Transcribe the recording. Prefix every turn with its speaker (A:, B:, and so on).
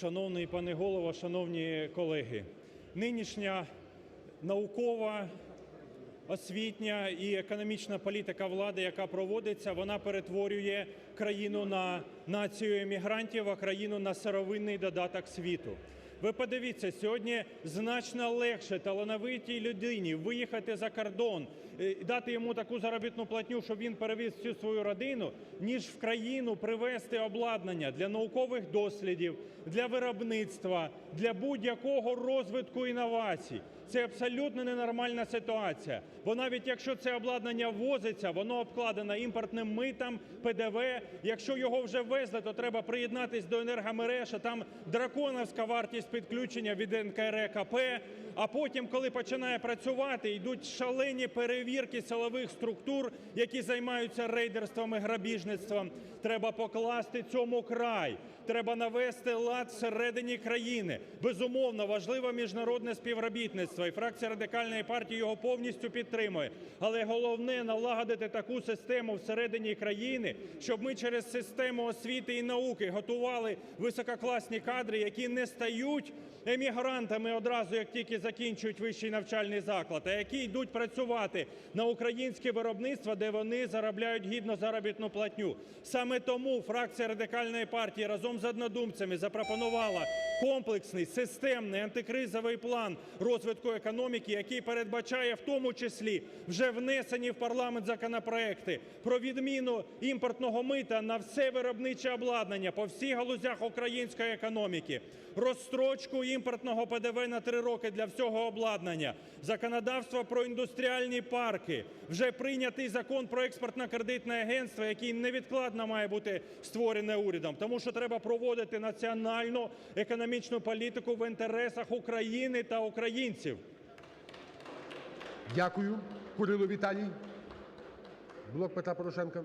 A: Шановний пане Голово, шановні колеги! Нинішня наукова, освітня і економічна політика влади, яка проводиться, вона перетворює країну на націю емігрантів, а країну на сировинний додаток світу. Ви подивіться, сьогодні значно легше талановитій людині виїхати за кордон, е, дати йому таку заробітну платню, щоб він перевіз всю свою родину, ніж в країну привезти обладнання для наукових дослідів, для виробництва, для будь-якого розвитку інновацій. Це абсолютно ненормальна ситуація. Бо навіть якщо це обладнання ввозиться, воно обкладене імпортним митом, ПДВ. Якщо його вже ввезли, то треба приєднатись до енергомереж, а там драконовська вартість підключення від НКРЕКП. А потім, коли починає працювати, йдуть шалені перевірки силових структур, які займаються рейдерством і грабіжництвом. Треба покласти цьому край. Треба навести лад всередині країни. Безумовно, важливе міжнародне співробітництво, і фракція Радикальної партії його повністю підтримує. Але головне налагодити таку систему всередині країни, щоб ми через систему освіти і науки готували висококласні кадри, які не стають емігрантами одразу, як тільки закінчують вищий навчальний заклад, а які йдуть працювати на українське виробництво, де вони заробляють гідну заробітну платню. Саме тому фракція Радикальної партії разом з однодумцями запропонувала комплексний, системний антикризовий план розвитку економіки, який передбачає в тому числі вже внесені в парламент законопроекти про відміну імпортного мита на все виробниче обладнання по всіх галузях української економіки, розстрочку імпортного ПДВ на три роки для всього обладнання, законодавство про індустріальні парки, вже прийнятий Закон про експортно-кредитне агентство, який невідкладно має бути створене урядом. Тому що треба проводити національну економічну політику в інтересах України та українців.
B: Дякую. Курило Віталій, "Блок Петра Порошенка".